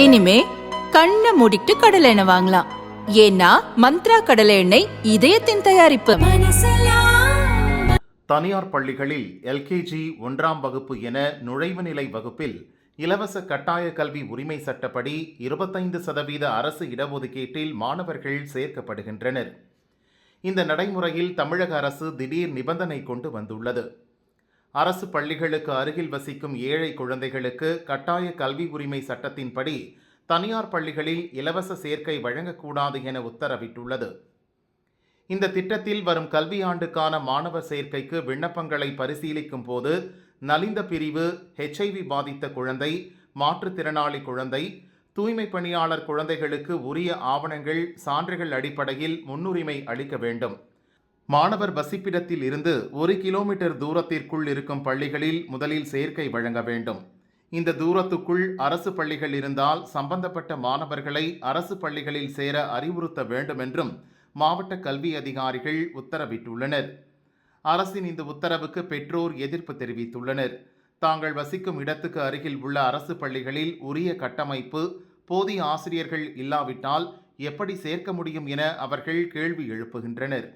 இனிமே கண்ணை மூடிட்டு கடலை எண்ணெய் வாங்கலாம். ஏன்னா மந்த்ரா கடலை எண்ணெய் இதயத்தின் தயாரிப்பு. தனியார் பள்ளிகளில் எல்கேஜி ஒன்றாம் வகுப்பு என நுழைவு நிலை வகுப்பில் இலவச கட்டாய கல்வி உரிமை சட்டப்படி இருபத்தைந்து சதவீத அரசு இடஒதுக்கீட்டில் மாணவர்கள் சேர்க்கப்படுகின்றனர். இந்த நடைமுறையில் தமிழக அரசு திடீர் நிபந்தனை கொண்டு வந்துள்ளது. அரசு பள்ளிகளுக்கு அருகில் வசிக்கும் ஏழை குழந்தைகளுக்கு கட்டாய கல்வி உரிமை சட்டத்தின்படி தனியார் பள்ளிகளில் இலவச சேர்க்கை வழங்கக்கூடாது என உத்தரவிட்டுள்ளது. இந்த திட்டத்தில் வரும் கல்வியாண்டுக்கான மாணவர் சேர்க்கைக்கு விண்ணப்பங்களை பரிசீலிக்கும் போது நலிந்த பிரிவு ஹெச்ஐவி பாதித்த குழந்தை மாற்றுத்திறனாளி குழந்தை தூய்மை பணியாளர் குழந்தைகளுக்கு உரிய ஆவணங்கள் சான்றுகள் அடிப்படையில் முன்னுரிமை அளிக்க வேண்டும். மாணவர் வசிப்பிடத்தில் இருந்து ஒரு கிலோமீட்டர் தூரத்திற்குள் இருக்கும் பள்ளிகளில் முதலில் சேர்க்கை வழங்க வேண்டும். இந்த தூரத்துக்குள் அரசு பள்ளிகள் இருந்தால் சம்பந்தப்பட்ட மாணவர்களை அரசு பள்ளிகளில் சேர அறிவுறுத்த வேண்டும் என்றும் மாவட்ட கல்வி அதிகாரிகள் உத்தரவிட்டுள்ளனர். அரசின் இந்த உத்தரவுக்கு பெற்றோர் எதிர்ப்பு தெரிவித்துள்ளனர். தாங்கள் வசிக்கும் இடத்துக்கு அருகில் உள்ள அரசு பள்ளிகளில் உரிய கட்டமைப்பு போதிய ஆசிரியர்கள் இல்லாவிட்டால் எப்படி சேர்க்க முடியும் என அவர்கள் கேள்வி எழுப்புகின்றனர்.